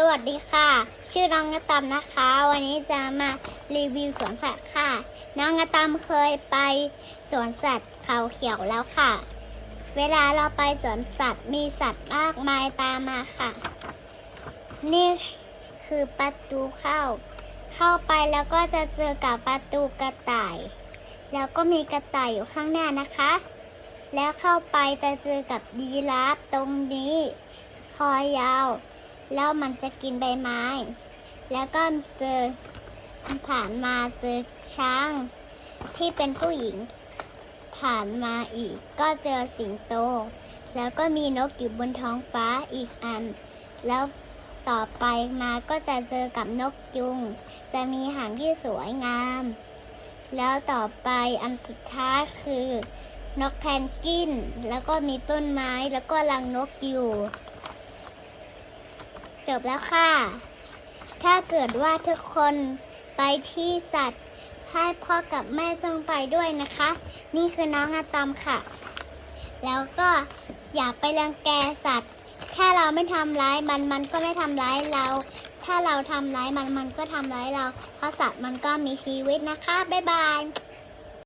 สวัสดีค่ะ ชื่อน้องกระตำนะคะ วันนี้จะมารีวิวสวนสัตว์ค่ะ น้องกระตำเคยไปสวนสัตว์เขาเขียวแล้วค่ะ เวลาเราไปสวนสัตว์มีสัตว์มากมายตามมาค่ะ นี่คือประตูเข้า เข้าไปแล้วก็จะเจอกับประตูกระต่าย แล้วก็มีกระต่ายอยู่ข้างหน้านะคะ แล้วเข้าไปจะเจอกับยีราฟตรงนี้ คอยาว แล้วมันจะกินใบไม้ แล้วก็เจอผ่านมาเจอช้างที่เป็นผู้หญิง ผ่านมาอีก ก็เจอสิงโต แล้วก็มีนกอยู่บนท้องฟ้าอีกอัน แล้วต่อไปมาก็จะเจอกับนกยุง จะมีหางที่สวยงาม แล้วต่อไปอันสุดท้ายคือนกแพนกิน แล้วก็มีต้นไม้แล้วก็รังนกอยู่ จบแล้วค่ะ ถ้าเกิดว่าทุกคนไปที่สัตว์ให้พ่อกับแม่ต้องไปด้วยนะคะ นี่คือน้องอาตอมค่ะ แล้วก็อย่าไปรังแกสัตว์ ถ้าเราไม่ทำร้ายมันมันก็ไม่ทำร้ายเรา ถ้าเราทำร้ายมันมันก็ทำร้ายเรา เพราะสัตว์มันก็มีชีวิตนะคะ บ๊ายบาย